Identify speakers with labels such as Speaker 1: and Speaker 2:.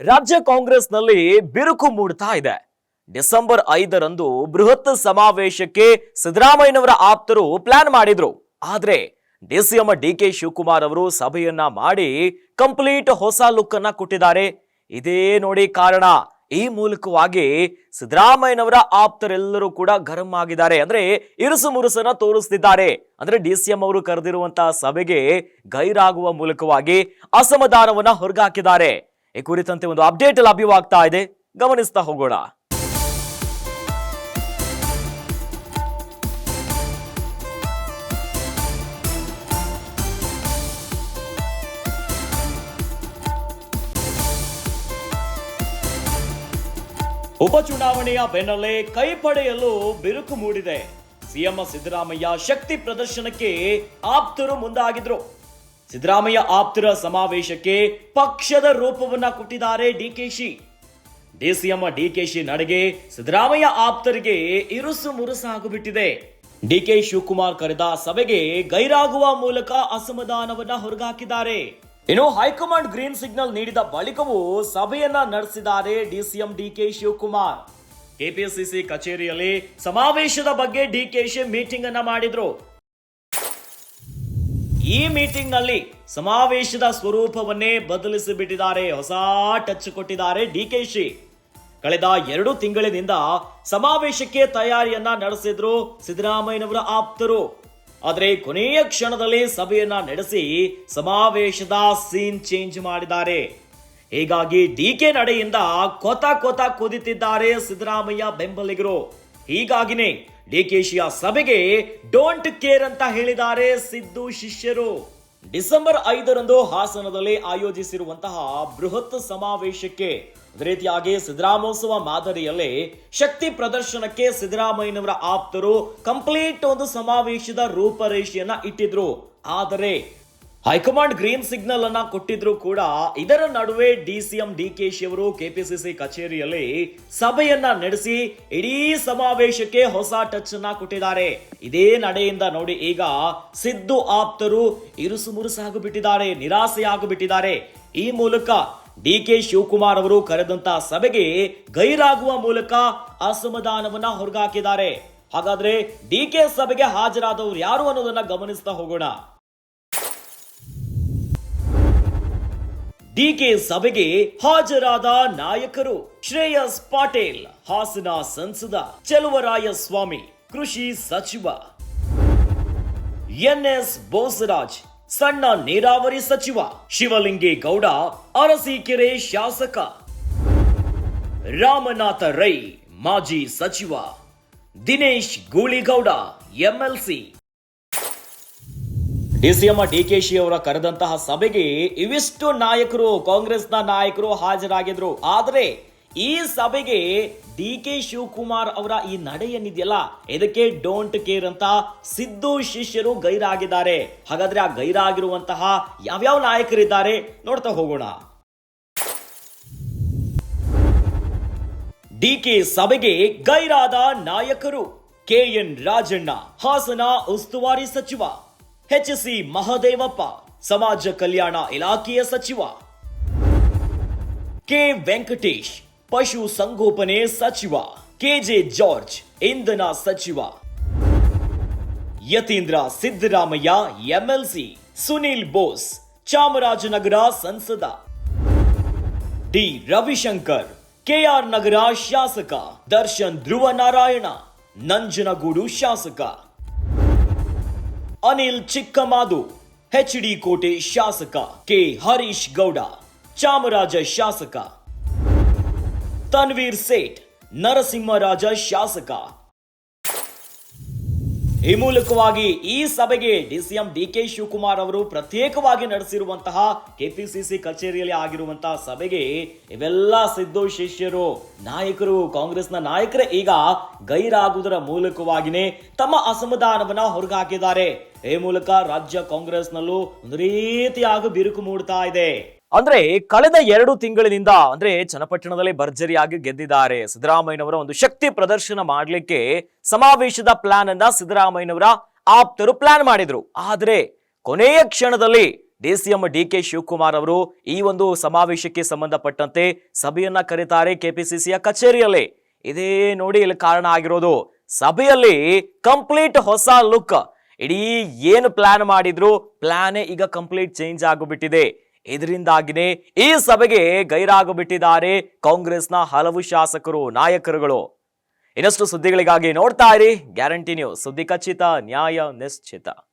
Speaker 1: ರಾಜ್ಯ ಕಾಂಗ್ರೆಸ್ನಲ್ಲಿ ಬಿರುಕು ಮೂಡ್ತಾ ಇದೆ. ಡಿಸೆಂಬರ್ ಐದರಂದು ಬೃಹತ್ ಸಮಾವೇಶಕ್ಕೆ ಸಿದ್ದರಾಮಯ್ಯನವರ ಆಪ್ತರು ಪ್ಲಾನ್ ಮಾಡಿದ್ರು. ಆದ್ರೆ ಡಿಸಿಎಂ ಡಿ ಕೆ ಶಿವಕುಮಾರ್ ಅವರು ಸಭೆಯನ್ನ ಮಾಡಿ ಕಂಪ್ಲೀಟ್ ಹೊಸ ಲುಕ್ ಅನ್ನ ಕೊಟ್ಟಿದ್ದಾರೆ. ಇದೇ ನೋಡಿ ಕಾರಣ. ಈ ಮೂಲಕವಾಗಿ ಸಿದ್ದರಾಮಯ್ಯನವರ ಆಪ್ತರೆಲ್ಲರೂ ಕೂಡ ಗರಂ ಆಗಿದ್ದಾರೆ. ಅಂದ್ರೆ ಇರುಸು ಮುರುಸನ್ನ ತೋರಿಸ್ತಿದ್ದಾರೆ. ಅಂದ್ರೆ ಡಿ ಸಿ ಎಂ ಅವರು ಕರೆದಿರುವಂತಹ ಸಭೆಗೆ ಗೈರಾಗುವ ಮೂಲಕವಾಗಿ ಅಸಮಾಧಾನವನ್ನ ಹೊರಗಾಕಿದ್ದಾರೆ. ಈ ಕುರಿತಂತೆ ಒಂದು ಅಪ್ಡೇಟ್ ಲಭ್ಯವಾಗ್ತಾ ಇದೆ. ಗಮನಿಸ್ತಾ ಹೋಗೋಣ. ಉಪಚುನಾವಣೆಯ ಬೆನ್ನಲ್ಲೇ ಕೈ ಪಡೆಯಲು ಬಿರುಕು ಮೂಡಿದೆ. ಸಿಎಂ ಸಿದ್ದರಾಮಯ್ಯ ಶಕ್ತಿ ಪ್ರದರ್ಶನಕ್ಕೆ ಆಪ್ತರು ಮುಂದಾಗಿದ್ರು. ಸಿದ್ದರಾಮಯ್ಯ ಆಪ್ತರ ಸಮಾವೇಶಕ್ಕೆ ಪಕ್ಷದ ರೂಪವನ್ನ ಕೊಟ್ಟಿದ್ದಾರೆ ಡಿಕೆಶಿ ಡಿಸಿಎಂ ಡಿಕೆಶಿ ನಡೆಗೆ ಸಿದ್ದರಾಮಯ್ಯ ಆಪ್ತರಿಗೆ ಇರುಸು ಮುರುಸಾಗುಬಿಟ್ಟಿದೆ ಡಿಕೆ ಶಿವಕುಮಾರ್ ಕರೆದ ಸಭೆಗೆ ಗೈರಾಗುವ ಮೂಲಕ ಅಸಮಾಧಾನವನ್ನ ಹೊರಗಾಕಿದ್ದಾರೆ. ಇನ್ನು ಹೈಕಮಾಂಡ್ ಗ್ರೀನ್ ಸಿಗ್ನಲ್ ನೀಡಿದ ಬಳಿಕವೂ ಸಭೆಯನ್ನ ನಡೆಸಿದ್ದಾರೆ ಡಿಸಿಎಂ ಡಿಕೆ ಶಿವಕುಮಾರ್. ಕೆಪಿಸಿಸಿ ಕಚೇರಿಯಲ್ಲಿ ಸಮಾವೇಶದ ಬಗ್ಗೆ ಡಿಕೆಶಿ ಮೀಟಿಂಗ್ ಅನ್ನ ಮಾಡಿದ್ರು. ಈ ಮೀಟಿಂಗ್ನಲ್ಲಿ ಸಮಾವೇಶದ ಸ್ವರೂಪವನ್ನೇ ಬದಲಿಸಿ ಬಿಟ್ಟಿದ್ದಾರೆ ಹೊಸ ಟಚ್ ಕೊಟ್ಟಿದ್ದಾರೆ ಡಿ ಕೆ ಶಿ. ಕಳೆದ ಎರಡು ತಿಂಗಳಿನಿಂದ ಸಮಾವೇಶಕ್ಕೆ ತಯಾರಿಯನ್ನ ನಡೆಸಿದ್ರು ಸಿದ್ದರಾಮಯ್ಯನವರ ಆಪ್ತರು. ಆದರೆ ಕೊನೆಯ ಕ್ಷಣದಲ್ಲಿ ಸಭೆಯನ್ನ ನಡೆಸಿ ಸಮಾವೇಶದ ಸೀನ್ ಚೇಂಜ್ ಮಾಡಿದ್ದಾರೆ. ಹೀಗಾಗಿ ಡಿ ಕೆ ನಡೆಯಿಂದ ಕೊತ ಕೊತ ಕುದಿತಿದ್ದಾರೆ ಸಿದ್ದರಾಮಯ್ಯ ಬೆಂಬಲಿಗರು. ಹೀಗಾಗಿನೇ ಡಿಕೆಶಿಯ ಸಭೆಗೆ ಡೋಂಟ್ ಕೇರ್ ಅಂತ ಹೇಳಿದ್ದಾರೆ ಸಿದ್ದು ಶಿಷ್ಯರು. ಡಿಸೆಂಬರ್ ಐದರಂದು ಹಾಸನದಲ್ಲಿ ಆಯೋಜಿಸಿರುವಂತಹ ಬೃಹತ್ ಸಮಾವೇಶಕ್ಕೆ ಅದೇ ರೀತಿಯಾಗಿ ಸಿದ್ದರಾಮೋತ್ಸವ ಮಾದರಿಯಲ್ಲಿ ಶಕ್ತಿ ಪ್ರದರ್ಶನಕ್ಕೆ ಸಿದ್ದರಾಮಯ್ಯನವರ ಆಪ್ತರು ಕಂಪ್ಲೀಟ್ ಒಂದು ಸಮಾವೇಶದ ರೂಪರೇಷೆಯನ್ನ ಇಟ್ಟಿದ್ರು. ಆದರೆ ಹೈಕಮಾಂಡ್ ಗ್ರೀನ್ ಸಿಗ್ನಲ್ ಅನ್ನ ಕೊಟ್ಟಿದ್ರು ಕೂಡ ಇದರ ನಡುವೆ ಡಿಸಿಎಂ ಡಿಕೆಶಿ ಅವರು ಕೆಪಿಸಿಸಿ ಕಚೇರಿಯಲ್ಲಿ ಸಭೆಯನ್ನ ನಡೆಸಿ ಇಡೀ ಸಮಾವೇಶಕ್ಕೆ ಹೊಸ ಟಚ್ ಅನ್ನ ಕೊಟ್ಟಿದ್ದಾರೆ. ಇದೇ ನಡೆಯಿಂದ ನೋಡಿ ಈಗ ಸಿದ್ದು ಆಪ್ತರು ಇರುಸು ಮುರುಸಾಗು ಬಿಟ್ಟಿದ್ದಾರೆ ನಿರಾಸೆಯಾಗಿ ಬಿಟ್ಟಿದ್ದಾರೆ ಈ ಮೂಲಕ ಡಿ ಕೆ ಶಿವಕುಮಾರ್ ಅವರು ಕರೆದಂತ ಸಭೆಗೆ ಗೈರಾಗುವ ಮೂಲಕ ಅಸಮಾಧಾನವನ್ನ ಹೊರಗಾಕಿದ್ದಾರೆ. ಹಾಗಾದ್ರೆ ಡಿ ಕೆ ಸಭೆಗೆ ಹಾಜರಾದವರು ಯಾರು ಅನ್ನೋದನ್ನ ಗಮನಿಸ್ತಾ ಹೋಗೋಣ. ಡಿಕೆ ಸಭೆಗೆ ಹಾಜರಾದ ನಾಯಕರು ಶ್ರೇಯಸ್ ಪಾಟೇಲ್, ಹಾಸನ ಸಂಸದ ಚಲುವರಾಯ ಸ್ವಾಮಿ ಕೃಷಿ ಸಚಿವ ಎನ್ಎಸ್ ಬೋಸರಾಜ್, ಸಣ್ಣ ನೀರಾವರಿ ಸಚಿವ ಶಿವಲಿಂಗೇಗೌಡ, ಅರಸೀಕೆರೆ ಶಾಸಕ ರಾಮನಾಥ ರೈ, ಮಾಜಿ ಸಚಿವ ದಿನೇಶ್ ಗೂಳಿಗೌಡ, ಎಂಎಲ್ಸಿ ಡಿಸಿಎಂ ಡಿಕೆಶಿ ಅವರ ಕರೆದಂತಹ ಸಭೆಗೆ ಇವಿಷ್ಟು ನಾಯಕರು, ಕಾಂಗ್ರೆಸ್ನ ನಾಯಕರು ಹಾಜರಾಗಿದ್ರು. ಆದರೆ ಈ ಸಭೆಗೆ ಡಿ ಕೆ ಶಿವಕುಮಾರ್ ಅವರ ಈ ನಡೆ ಏನಿದೆಯಲ್ಲ, ಇದಕ್ಕೆ ಡೋಂಟ್ ಕೇರ್ ಅಂತ ಸಿದ್ದು ಶಿಷ್ಯರು ಗೈರಾಗಿದ್ದಾರೆ. ಹಾಗಾದ್ರೆ ಆ ಗೈರಾಗಿರುವಂತಹ ಯಾವ್ಯಾವ ನಾಯಕರಿದ್ದಾರೆ ನೋಡ್ತಾ ಹೋಗೋಣ. ಡಿಕೆ ಸಭೆಗೆ ಗೈರಾದ ನಾಯಕರು ಕೆ ಎನ್ ರಾಜಣ್ಣ, ಹಾಸನ ಉಸ್ತುವಾರಿ ಸಚಿವ. ಎಚ್ ಸಿ ಮಹದೇವಪ್ಪ ಸಮಾಜ ಕಲ್ಯಾಣ ಇಲಾಖೆಯ ಸಚಿವ ಕೆ ವೆಂಕಟೇಶ್ ಪಶು ಸಂಗೋಪನೆ ಸಚಿವ ಕೆಜೆ ಜಾರ್ಜ್ ಇಂಧನ ಸಚಿವ ಯತೀಂದ್ರ ಸಿದ್ದರಾಮಯ್ಯ ಎಂಎಲ್ಸಿ ಸುನೀಲ್ ಬೋಸ್ ಚಾಮರಾಜನಗರ ಸಂಸದ ಡಿ ರವಿಶಂಕರ್ ಕೆಆರ್ ನಗರ ಶಾಸಕ ದರ್ಶನ್ ಧ್ರುವ ನಾರಾಯಣ ನಂಜನಗೂಡು ಶಾಸಕ ಅನಿಲ್ ಚಿಕ್ಕಮಾದು ಎಚ್ ಡಿ ಕೋಟೆ ಶಾಸಕ ಕೆ ಹರೀಶ್ ಗೌಡ ಚಾಮರಾಜ ಶಾಸಕ ತನ್ವೀರ್ ಸೇಠ್ ನರಸಿಂಹರಾಜ ಶಾಸಕ ಈ ಮೂಲಕವಾಗಿ ಈ ಸಭೆಗೆ ಡಿಸಿಎಂ ಡಿ ಕೆ ಶಿವಕುಮಾರ್ ಅವರು ಪ್ರತ್ಯೇಕವಾಗಿ ನಡೆಸಿರುವಂತಹ ಕೆಪಿಸಿಸಿ ಕಚೇರಿಯಲ್ಲಿ ಆಗಿರುವಂತಹ ಸಭೆಗೆ ಇವೆಲ್ಲ ಸಿದ್ದು ಶಿಷ್ಯರು, ನಾಯಕರು, ಕಾಂಗ್ರೆಸ್ನ ನಾಯಕರೇ ಈಗ ಗೈರಾಗುವುದರ ಮೂಲಕವಾಗಿನೇ ತಮ್ಮ ಅಸಮಾಧಾನವನ್ನ ಹೊರಗಾಕಿದ್ದಾರೆ ಈ ಮೂಲಕ ರಾಜ್ಯ ಕಾಂಗ್ರೆಸ್ನಲ್ಲೂ ಒಂದು ರೀತಿಯಾಗಿ ಬಿರುಕು ಮೂಡ್ತಾ ಇದೆ. ಅಂದ್ರೆ ಕಳೆದ ಎರಡು ತಿಂಗಳಿನಿಂದ ಅಂದ್ರೆ ಚನ್ನಪಟ್ಟಣದಲ್ಲಿ ಭರ್ಜರಿಯಾಗಿ ಗೆದ್ದಿದ್ದಾರೆ ಸಿದ್ದರಾಮಯ್ಯನವರ ಒಂದು ಶಕ್ತಿ ಪ್ರದರ್ಶನ ಮಾಡಲಿಕ್ಕೆ ಸಮಾವೇಶದ ಪ್ಲಾನ್ ಅನ್ನ ಸಿದ್ದರಾಮಯ್ಯನವರ ಆಪ್ತರು ಪ್ಲಾನ್ ಮಾಡಿದ್ರು. ಆದ್ರೆ ಕೊನೆಯ ಕ್ಷಣದಲ್ಲಿ D C M D K Shivakumar ಅವರು ಈ ಒಂದು ಸಮಾವೇಶಕ್ಕೆ ಸಂಬಂಧಪಟ್ಟಂತೆ ಸಭೆಯನ್ನ ಕರೀತಾರೆ ಕೆಪಿಸಿಸಿಯ ಕಚೇರಿಯಲ್ಲಿ. ಇದೇ ನೋಡಿ ಇಲ್ಲಿ ಕಾರಣ ಆಗಿರೋದು. ಸಭೆಯಲ್ಲಿ ಕಂಪ್ಲೀಟ್ ಹೊಸ ಲುಕ್ ಇಡೀ ಏನು ಪ್ಲಾನ್ ಮಾಡಿದ್ರು ಪ್ಲಾನೇ ಈಗ ಕಂಪ್ಲೀಟ್ ಚೇಂಜ್ ಆಗಿಬಿಟ್ಟಿದೆ ಇದರಿಂದಾಗಿನೇ ಈ ಸಭೆಗೆ ಗೈರಾಗಿಬಿಟ್ಟಿದ್ದಾರೆ ಕಾಂಗ್ರೆಸ್ನ ಹಲವು ಶಾಸಕರು, ನಾಯಕರುಗಳು. ಇನ್ನಷ್ಟು ಸುದ್ದಿಗಳಿಗಾಗಿ ನೋಡ್ತಾ ಇರಿ ಗ್ಯಾರಂಟಿ ನ್ಯೂಸ್. ಸುದ್ದಿ ಖಚಿತ, ನ್ಯಾಯ ನಿಶ್ಚಿತ.